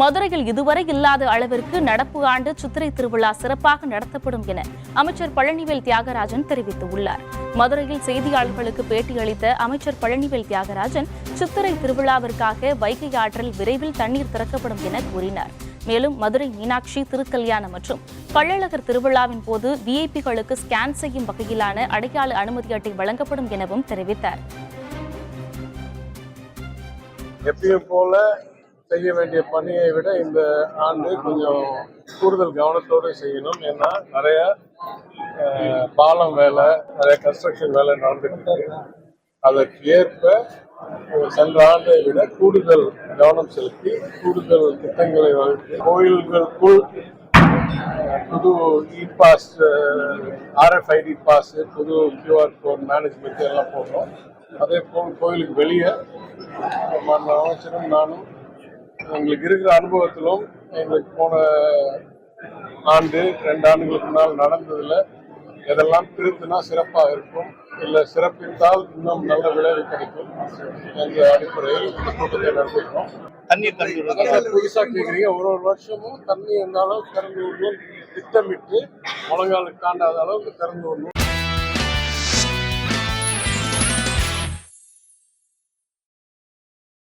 மதுரையில் இதுவரை இல்லாத அளவிற்கு நடப்பு ஆண்டு சித்திரை திருவிழா சிறப்பாக நடத்தப்படும் என அமைச்சர் பழனிவேல் தியாகராஜன் தெரிவித்துள்ளார். மதுரையில் செய்தியாளர்களுக்கு பேட்டியளித்த அமைச்சர் பழனிவேல் தியாகராஜன் சித்திரை திருவிழாவிற்காக வைகை ஆற்றில் விரைவில் தண்ணீர் திறக்கப்படும் என கூறினார். மேலும் மதுரை மீனாட்சி திருக்கல்யாணம் மற்றும் பள்ளழகர் திருவிழாவின் போது விஐபிகளுக்கு ஸ்கேன் செய்யும் வகையிலான அடையாள அனுமதி அட்டை வழங்கப்படும் எனவும் தெரிவித்தார். எப்பயும் போல செய்ய வேண்டிய பணியை விட இந்த ஆண்டு கொஞ்சம் கூடுதல் கவனத்தோடு செய்யணும். ஏன்னா நிறைய பாலம் வேலை நிறைய கன்ஸ்ட்ரக்ஷன் வேலை நடந்துட்டு அதற்கு ஏற்ப சென்ற ஆண்டை விட கூடுதல் கவனம் செலுத்தி கூடுதல் திட்டங்களை வகுத்து கோயில்களுக்குள் புது இ பாஸ் ஆர்எஃப்ஐடி பாஸ் புது கியூஆர் கோட் மேனேஜ்மெண்ட் எல்லாம் போடுறோம். அதே போல் கோயிலுக்கு வெளியே அமைச்சரும் நானும் எங்களுக்கு இருக்கிற அனுபவத்திலும் எங்களுக்கு போன ஆண்டு ரெண்டு ஆண்டுகளுக்கு முன்னால் நடந்ததுல எதெல்லாம் திருத்தினா சிறப்பாக இருக்கும் இல்லை சிறப்பித்தால் இன்னும் நல்ல விளைவு கிடைக்கும் என்ற அடிப்படையில் இந்த கூட்டத்தை நடத்திருக்கோம் தண்ணீர் திறந்து விடுறது அதான் புதுசா கேக்குறீங்க. ஒரு ஒரு வருஷமும் தண்ணி இருந்தாலும் திறந்து விடணும் திட்டமிட்டு முழங்காலுக்கு தாண்டாத அளவுக்கு திறந்து விடணும்.